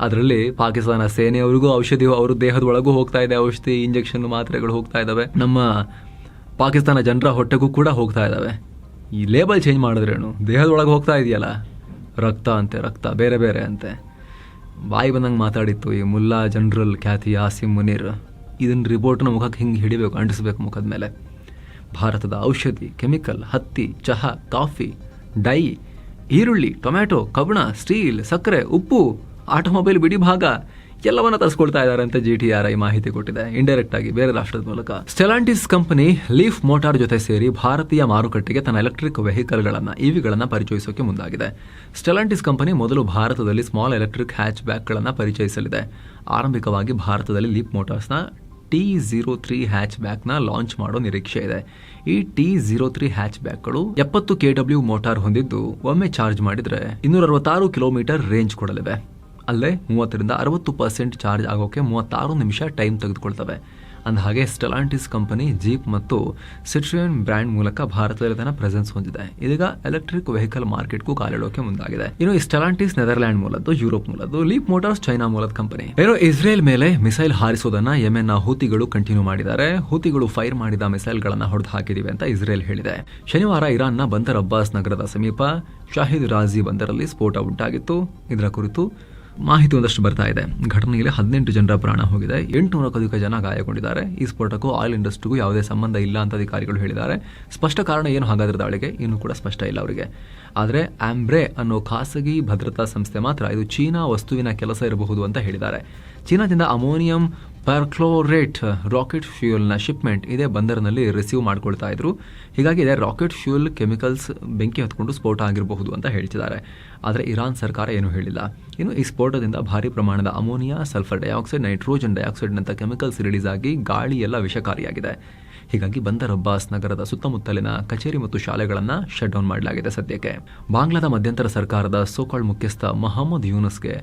ಅದರಲ್ಲಿ ಪಾಕಿಸ್ತಾನ ಸೇನೆಯವರಿಗೂ ಔಷಧಿ, ಅವ್ರ ದೇಹದ ಒಳಗೂ ಹೋಗ್ತಾ ಇದೆ, ಔಷಧಿ, ಇಂಜೆಕ್ಷನ್ ಮಾತ್ರೆಗಳು ಹೋಗ್ತಾ ಇದ್ದಾವೆ ನಮ್ಮ ಪಾಕಿಸ್ತಾನ ಜನರ ಹೊಟ್ಟೆಗೂ ಕೂಡ ಹೋಗ್ತಾ ಇದ್ದಾವೆ ಈ ಲೇಬಲ್ ಚೇಂಜ್ ಮಾಡಿದ್ರೇನು ದೇಹದೊಳಗೆ ಹೋಗ್ತಾ ಇದೆಯಲ್ಲ? ರಕ್ತ ಅಂತೆ, ರಕ್ತ, ಬೇರೆ ಬೇರೆ ಅಂತೆ. ಬಾಯಿ ಬಂದಂಗೆ ಮಾತಾಡಿತ್ತು ಈ ಮುಲ್ಲಾ ಜನರಲ್ ಖ್ಯಾತಿ ಆಸಿಮ್ ಮುನೀರ್. ಇದನ್ನ ರಿಪೋರ್ಟ್ನ ಮುಖಕ್ಕೆ ಹಿಂಗೆ ಹಿಡಿಬೇಕು, ಅಂಟಿಸ್ಬೇಕು ಮುಖದ ಮೇಲೆ. ಭಾರತದ ಔಷಧಿ, ಕೆಮಿಕಲ್, ಹತ್ತಿ, ಚಹಾ, ಕಾಫಿ, ಡೈ, ಈರುಳ್ಳಿ, ಟೊಮ್ಯಾಟೊ ಕಬಣ ಸ್ಟೀಲ್, ಸಕ್ಕರೆ, ಉಪ್ಪು, ಆಟೋಮೊಬೈಲ್, ಬಿಡಿ ಭಾಗ ಎಲ್ಲವನ್ನ ತರಿಸ್ಕೊಳ್ತಾ ಇದ್ದಾರೆ ಅಂತ ಜಿ ಟಿ ಆರ್ ಐ ಮಾಹಿತಿ ಕೊಟ್ಟಿದೆ. ಇಂಡೈರೆಕ್ಟ್ ಆಗಿ ಬೇರೆ ರಾಷ್ಟ್ರದ ಮೂಲಕ. ಸ್ಟೆಲಾಂಟಿಸ್ ಕಂಪನಿ ಲೀಫ್ ಮೋಟಾರ್ ಜೊತೆ ಸೇರಿ ಭಾರತೀಯ ಮಾರುಕಟ್ಟೆಗೆ ತನ್ನ ಎಲೆಕ್ಟ್ರಿಕ್ ವೆಹಿಕಲ್ಗಳನ್ನು ಇವಿಗಳನ್ನು ಪರಿಚಯಿಸೋಕೆ ಮುಂದಾಗಿದೆ. ಸ್ಟೆಲಾಂಟಿಸ್ ಕಂಪನಿ ಮೊದಲು ಭಾರತದಲ್ಲಿ ಸ್ಮಾಲ್ ಎಲೆಕ್ಟ್ರಿಕ್ ಹ್ಯಾಚ್ ಬ್ಯಾಕ್ಗಳನ್ನು ಪರಿಚಯಿಸಲಿದೆ. ಆರಂಭಿಕವಾಗಿ ಭಾರತದಲ್ಲಿ ಲೀಫ್ ಮೋಟಾರ್ಸ್ನ ಟಿ ಝೀರೋ ತ್ರೀ ಹ್ಯಾಚ್ ಬ್ಯಾಕ್ನ ಲಾಂಚ್ ಮಾಡೋ ನಿರೀಕ್ಷೆ ಇದೆ. ಈ ಟಿ ಝೀರೋ ತ್ರೀ ಹ್ಯಾಚ್ ಬ್ಯಾಕ್ಗಳು ಎಪ್ಪತ್ತು ಕೆ ಡಬ್ಲ್ಯೂ ಮೋಟಾರ್ ಹೊಂದಿದ್ದು, ಒಮ್ಮೆ ಚಾರ್ಜ್ ಮಾಡಿದ್ರೆ ಇನ್ನೂರ ಅರವತ್ತಾರು ಕಿಲೋಮೀಟರ್ ರೇಂಜ್ ಕೊಡಲಿವೆ. ಅಲ್ಲೇ ಮೂವತ್ತರಿಂದ ಅರವತ್ತು ಪರ್ಸೆಂಟ್ ಚಾರ್ಜ್ ಆಗೋಕೆ ಮೂವತ್ತಾರು ನಿಮಿಷ ಟೈಮ್ ತೆಗೆದುಕೊಳ್ತವೆ. ಅಂದಹಾಗೆ ಸ್ಟೆಲಾಂಟಿಸ್ ಕಂಪನಿ ಜೀಪ್ ಮತ್ತು ಸಿಟ್ರಿಯನ್ ಬ್ರ್ಯಾಂಡ್ ಮೂಲಕ ಭಾರತದಲ್ಲಿ ತನ್ನ ಪ್ರೆಸೆನ್ಸ್ ಹೊಂದಿದೆ. ಇದೀಗ ಎಲೆಕ್ಟ್ರಿಕ್ ವೆಹಿಕಲ್ ಮಾರ್ಕೆಟ್ಗೂ ಕಾಲಿಡೋಕೆ ಮುಂದಾಗಿದೆ. ಇನ್ನು ಸ್ಟೆಲಾಂಟಿಸ್ ನೆದರ್ಲ್ಯಾಂಡ್ ಮೂಲದ್ದು ಯುರೋಪ್ ಮೂಲದ್ದು ಲೀಪ್ ಮೋಟಾರ್ಸ್ ಚೈನಾ ಮೂಲದ ಕಂಪನಿ ಏನೋ ಇಸ್ರೇಲ್ ಮೇಲೆ ಮಿಸೈಲ್ ಹಾರಿಸೋದನ್ನ ಯೆಮೆನ್ನ ಹೂತಿಗಳು ಕಂಟಿನ್ಯೂ ಮಾಡಿದ್ದಾರೆ. ಹೂತಿಗಳು ಫೈರ್ ಮಾಡಿದ ಮಿಸೈಲ್ಗಳನ್ನ ಹೊಡೆದು ಹಾಕಿದಿವೆ ಅಂತ ಇಸ್ರೇಲ್ ಹೇಳಿದೆ. ಶನಿವಾರ ಇರಾನ್ನ ಬಂದರ್ ಅಬ್ಬಾಸ್ ನಗರದ ಸಮೀಪ ಶಾಹಿದ್ ರಾಜಿ ಬಂದರಲ್ಲಿ ಸ್ಫೋಟ ಉಂಟಾಗಿತ್ತು. ಇದರ ಕುರಿತು ಮಾಹಿತಿ ಒಂದಷ್ಟು ಬರ್ತಾ ಇದೆ. ಘಟನೆಯಲ್ಲಿ ಹದಿನೆಂಟು ಜನರ ಪ್ರಾಣ ಹೋಗಿದೆ. ಎಂಟುನೂರಕ್ಕೂ ಜನ ಗಾಯಗೊಂಡಿದ್ದಾರೆ. ಈ ಸ್ಫೋಟಕ್ಕೂ ಆಯಿಲ್ ಇಂಡಸ್ಟ್ರಿಗೂ ಯಾವುದೇ ಸಂಬಂಧ ಇಲ್ಲ ಅಂತ ಅಧಿಕಾರಿಗಳು ಹೇಳಿದ್ದಾರೆ. ಸ್ಪಷ್ಟ ಕಾರಣ ಏನು ಹಾಗಾದ್ರೆ ದಾಳಿಗೆ? ಇನ್ನೂ ಕೂಡ ಸ್ಪಷ್ಟ ಇಲ್ಲ ಅವರಿಗೆ. ಆದರೆ ಆಂಬ್ರೆ ಅನ್ನೋ ಖಾಸಗಿ ಭದ್ರತಾ ಸಂಸ್ಥೆ ಮಾತ್ರ ಇದು ಚೀನಾ ವಸ್ತುವಿನ ಕೆಲಸ ಇರಬಹುದು ಅಂತ ಹೇಳಿದ್ದಾರೆ. ಚೀನಾದಿಂದ ಅಮೋನಿಯಂ ಪರ್ಕ್ಲೋರೇಟ್ ರಾಕೆಟ್ ಫ್ಯೂಯಲ್ನ ಶಿಪ್ಮೆಂಟ್ ಇದೇ ಬಂದರಿನಲ್ಲಿ ರಿಸೀವ್ ಮಾಡ್ಕೊಳ್ತಾ ಇದ್ರು. ಹೀಗಾಗಿ ಇದೇ ರಾಕೆಟ್ ಫ್ಯೂಯಲ್ ಕೆಮಿಕಲ್ಸ್ ಬೆಂಕಿ ಹತ್ಕೊಂಡು ಸ್ಫೋಟ ಆಗಿರಬಹುದು ಅಂತ ಹೇಳ್ತಿದ್ದಾರೆ. ಆದರೆ ಇರಾನ್ ಸರ್ಕಾರ ಏನು ಹೇಳಿಲ್ಲ. ಇನ್ನು ಈ ಸ್ಫೋಟದಿಂದ ಭಾರಿ ಪ್ರಮಾಣದ ಅಮೋನಿಯಾ ಸಲ್ಫರ್ ಡೈಆಕ್ಸೈಡ್ ನೈಟ್ರೋಜನ್ ಡೈಆಕ್ಸೈಡ್ನಂಥ ಕೆಮಿಕಲ್ಸ್ ರಿಲೀಸ್ ಆಗಿ ಗಾಳಿ ಎಲ್ಲ ವಿಷಕಾರಿಯಾಗಿದೆ. ಹೀಗಾಗಿ ಬಂದರ್ ಅಬ್ಬಾಸ್ ನಗರದ ಸುತ್ತಮುತ್ತಲಿನ ಕಚೇರಿ ಮತ್ತು ಶಾಲೆಗಳನ್ನು ಶಟ್ ಡೌನ್ ಮಾಡಲಾಗಿದೆ ಸದ್ಯಕ್ಕೆ. ಬಾಂಗ್ಲಾದ ಮಧ್ಯಂತರ ಸರ್ಕಾರದ ಸೋಕಾಳ್ ಮುಖ್ಯಸ್ಥ ಮೊಹಮ್ಮದ್ ಯೂನಸ್ಗೆ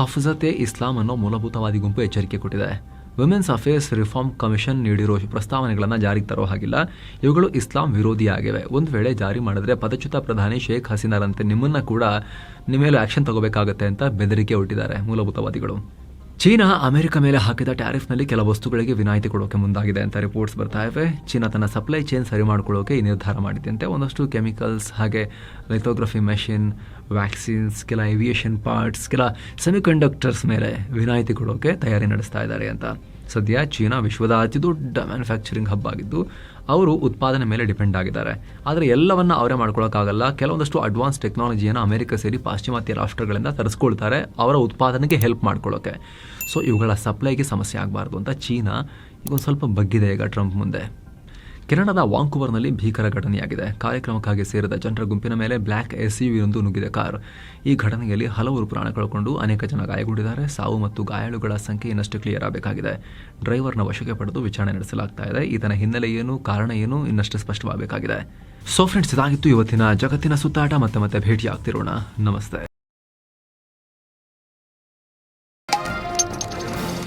ಹಫ್ಜತೆ ಇಸ್ಲಾಂ ಅನ್ನೋ ಮೂಲಭೂತವಾದಿ ಗುಂಪು ಎಚ್ಚರಿಕೆ ಕೊಟ್ಟಿದೆ. ವುಮೆನ್ಸ್ ಅಫೇರ್ಸ್ ರಿಫಾರ್ಮ್ ಕಮಿಷನ್ ನೀಡಿರೋ ಪ್ರಸ್ತಾವನೆಗಳನ್ನು ಜಾರಿಗೆ ತರೋ ಹಾಗಿಲ್ಲ. ಇವುಗಳು ಇಸ್ಲಾಂ ವಿರೋಧಿಯಾಗಿವೆ. ಒಂದು ವೇಳೆ ಜಾರಿ ಮಾಡಿದ್ರೆ ಪದಚ್ಯುತ ಪ್ರಧಾನಿ ಶೇಖ್ ಹಸೀನಾರಂತೆ ನಿಮ್ಮನ್ನ ಕೂಡ ನಿಮ್ಮ ಮೇಲೆ ಆಕ್ಷನ್ ತಗೋಬೇಕಾಗತ್ತೆ ಅಂತ ಬೆದರಿಕೆ ಒಡ್ಡಿದ್ದಾರೆ ಮೂಲಭೂತವಾದಿಗಳು. ಚೀನಾ ಅಮೆರಿಕ ಮೇಲೆ ಹಾಕಿದ ಟ್ಯಾರಿಫ್ನಲ್ಲಿ ಕೆಲ ವಸ್ತುಗಳಿಗೆ ವಿನಾಯಿತಿ ಕೊಡೋಕೆ ಮುಂದಾಗಿದೆ ಅಂತ ರಿಪೋರ್ಟ್ಸ್ ಬರ್ತಾ ಇವೆ. ಚೀನಾ ತನ್ನ ಸಪ್ಲೈ ಚೈನ್ ಸರಿ ಮಾಡ್ಕೊಳ್ಳೋಕೆ ಈ ನಿರ್ಧಾರ ಮಾಡಿದಂತೆ ಒಂದಷ್ಟು ಕೆಮಿಕಲ್ಸ್ ಹಾಗೆ ಲಿಥೋಗ್ರಫಿ ಮೆಷಿನ್ ವ್ಯಾಕ್ಸಿನ್ಸ್ ಕೆಲ ಏವಿಯೇಷನ್ ಪಾರ್ಟ್ಸ್ ಕೆಲ ಸೆಮಿಕಂಡಕ್ಟರ್ಸ್ ಮೇಲೆ ವಿನಾಯಿತಿ ಕೊಡೋಕೆ ತಯಾರಿ ನಡೆಸ್ತಾ ಇದ್ದಾರೆ ಅಂತ. ಸದ್ಯ ಚೀನಾ ವಿಶ್ವದ ಅತಿ ದೊಡ್ಡ ಮ್ಯಾನುಫ್ಯಾಕ್ಚರಿಂಗ್ ಹಬ್ ಆಗಿದ್ದು ಅವರು ಉತ್ಪಾದನೆ ಮೇಲೆ ಡಿಪೆಂಡ್ ಆಗಿದ್ದಾರೆ. ಆದರೆ ಎಲ್ಲವನ್ನ ಅವರೇ ಮಾಡ್ಕೊಳ್ಳೋಕ್ಕಾಗಲ್ಲ ಕೆಲವೊಂದಷ್ಟು ಅಡ್ವಾನ್ಸ್ ಟೆಕ್ನಾಲಜಿಯನ್ನು ಅಮೆರಿಕ ಸೇರಿ ಪಾಶ್ಚಿಮಾತ್ಯ ರಾಷ್ಟ್ರಗಳಿಂದ ತರಿಸ್ಕೊಳ್ತಾರೆ ಅವರ ಉತ್ಪಾದನೆಗೆ ಹೆಲ್ಪ್ ಮಾಡ್ಕೊಳ್ಳೋಕೆ ಸೊ ಇವುಗಳ ಸಪ್ಲೈಗೆ ಸಮಸ್ಯೆ ಆಗಬಾರ್ದು ಅಂತ ಚೀನಾ ಈಗ ಒಂದು ಸ್ವಲ್ಪ ಬಗ್ಗಿದೆ ಈಗ ಟ್ರಂಪ್ ಮುಂದೆ. ಕೆನಡಾದ ವಾಂಕುವರ್ನಲ್ಲಿ ಭೀಕರ ಘಟನೆಯಾಗಿದೆ. ಕಾರ್ಯಕ್ರಮಕ್ಕಾಗಿ ಸೇರಿದ ಜನರ ಗುಂಪಿನ ಮೇಲೆ ಬ್ಲ್ಯಾಕ್ ಎಸ್ ಯೊಂದು ನುಗ್ಗಿದೆ ಕಾರ್. ಈ ಘಟನೆಯಲ್ಲಿ ಹಲವರು ಪ್ರಾಣ ಕಳ್ಕೊಂಡು ಅನೇಕ ಜನ ಗಾಯಗೊಂಡಿದ್ದಾರೆ. ಸಾವು ಮತ್ತು ಗಾಯಾಳುಗಳ ಸಂಖ್ಯೆ ಇನ್ನಷ್ಟು ಕ್ಲಿಯರ್ ಆಗಬೇಕಾಗಿದೆ. ಡ್ರೈವರ್ನ ವಶಕ್ಕೆ ಪಡೆದು ವಿಚಾರಣೆ ನಡೆಸಲಾಗ್ತಾ ಇದೆ. ಈತನ ಹಿನ್ನೆಲೆ ಏನು, ಕಾರಣ ಏನು, ಇನ್ನಷ್ಟು ಸ್ಪಷ್ಟವಾಗಬೇಕಾಗಿದೆ. ಸೊ ಫ್ರೆಂಡ್ಸ್ ಇದಾಗಿತ್ತು ಇವತ್ತಿನ ಜಗತ್ತಿನ ಸುತ್ತಾಟ. ಮತ್ತೆ ಮತ್ತೆ ಭೇಟಿಯಾಗ್ತಿರೋಣ. ನಮಸ್ತೆ.